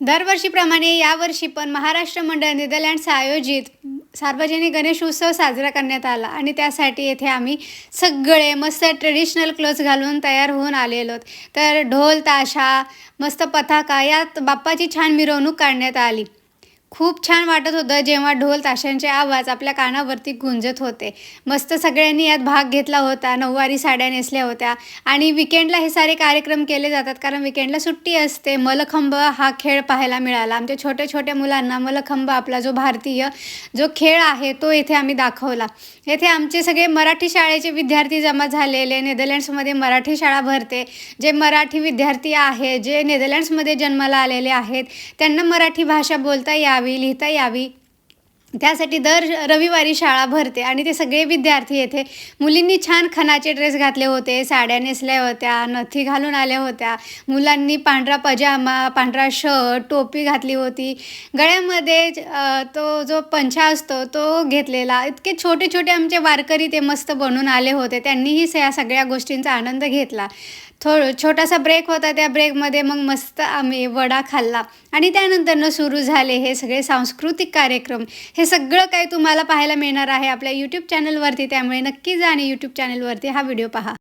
दरवर्षीप्रमाणे यावर्षी पण महाराष्ट्र मंडळ नेदरलँड्स आयोजित सार्वजनिक गणेश उत्सव साजरा करण्यात आला आणि त्यासाठी येथे आम्ही सगळे मस्त ट्रेडिशनल क्लोथ्स घालून तयार होऊन आलेलो तर ढोल ताशा मस्त पथाका यात बाप्पाची छान मिरवणूक काढण्यात आली. खूप छान वाटत होतं जेव्हा ढोल ताशांचे आवाज आपल्या कानावरती गुंजत होते. मस्त सगळ्यांनी यात भाग घेतला होता नऊवारी साड्या नेसल्या होत्या आणि विकेंडला हे सारे कार्यक्रम केले जातात कारण विकेंडला सुट्टी असते. मलखंब हा खेळ पाहायला मिळाला. आमच्या छोट्या छोट्या मुलांना मलखंब आपला जो भारतीय जो खेळ आहे तो येथे आम्ही दाखवला. येथे आमचे सगळे मराठी शाळेचे विद्यार्थी जमा झालेले. नेदरलँड्समध्ये मराठी शाळा भरते. जे मराठी विद्यार्थी आहे जे नेदरलँड्समध्ये जन्माला आलेले आहेत त्यांना मराठी भाषा बोलता या यावी लिहिता यावी त्यासाठी दर रविवारी शाळा भरते आणि ते सगळे विद्यार्थी येथे मुलींनी छान खणाचे ड्रेस घातले होते साड्या नेसल्या होत्या नथी घालून आल्या होत्या मुलांनी पांढरा पजामा पांढरा शर्ट टोपी घातली होती. गळ्यामध्ये तो जो पंछा असतो तो घेतलेला. इतके छोटे छोटे आमचे वारकरी ते मस्त बनून आले होते. त्यांनीही या सगळ्या गोष्टींचा आनंद घेतला. थो छोटासा ब्रेक होता त्या ब्रेकमध्ये मग मस्त आम्ही वडा खाल्ला. आणि त्यानंतरनं सुरू झाले हे सगळे सांस्कृतिक कार्यक्रम. हे सगळं काही तुम्हाला पाहायला मिळणार आहे आपल्या यूट्यूब चॅनलवरती त्यामुळे नक्की जा आणि यूट्यूब चॅनलवरती हा व्हिडिओ पहा.